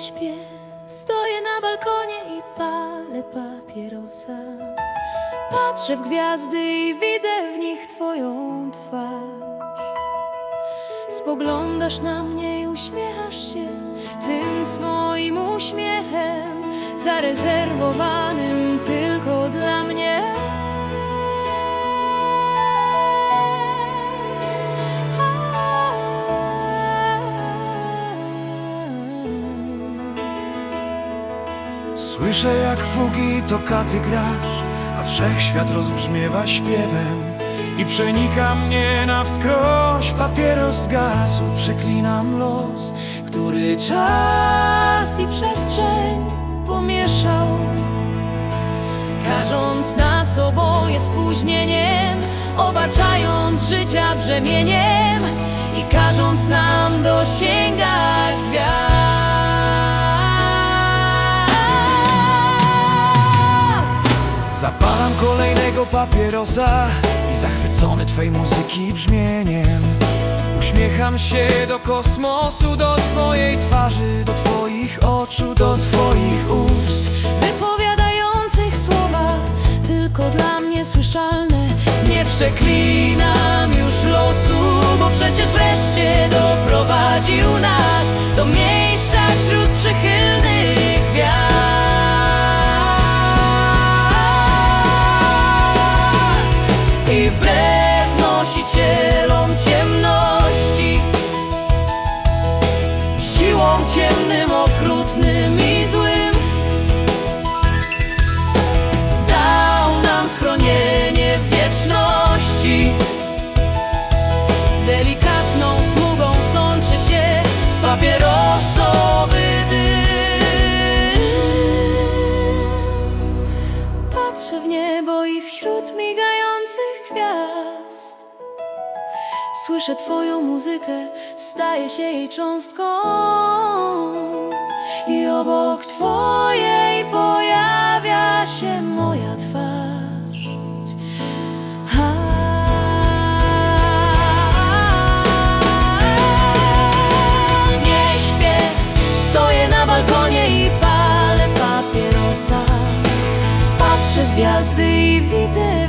śpię, stoję na balkonie i palę papierosa. Patrzę w gwiazdy i widzę w nich twoją twarz. Spoglądasz na mnie i uśmiechasz się tym swoim uśmiechem, zarezerwowanym tylko dla mnie. Słyszę jak fugi i tokaty grasz A wszechświat rozbrzmiewa śpiewem. I przenika mnie na wskroś Papieros gazu, przeklinam los który czas i przestrzeń pomieszał, każąc nas oboje spóźnieniem, obarczając życia brzemieniem. I każąc nam dosięgać gwiazd. Zapalam kolejnego papierosa I zachwycony twej muzyki brzmieniem. Uśmiecham się do kosmosu, do twojej twarzy Do twoich oczu, do twoich ust. Wypowiadających słowa tylko dla mnie słyszalne. Nie przeklinam już losu, bo przecież wreszcie doprowadził nas I wbrew nosicielom ciemności, siłą ciemnym, okrutnym i złym. Dał nam schronienie w wieczności Delikatną smugą sączy się papierosowy dym Patrzę w niebo i wśród migających Słyszę twoją muzykę, staję się jej cząstką. I obok twojej pojawia się moja twarz. A, Nie śpię, stoję na balkonie i palę papierosa. Patrzę w gwiazdy i widzę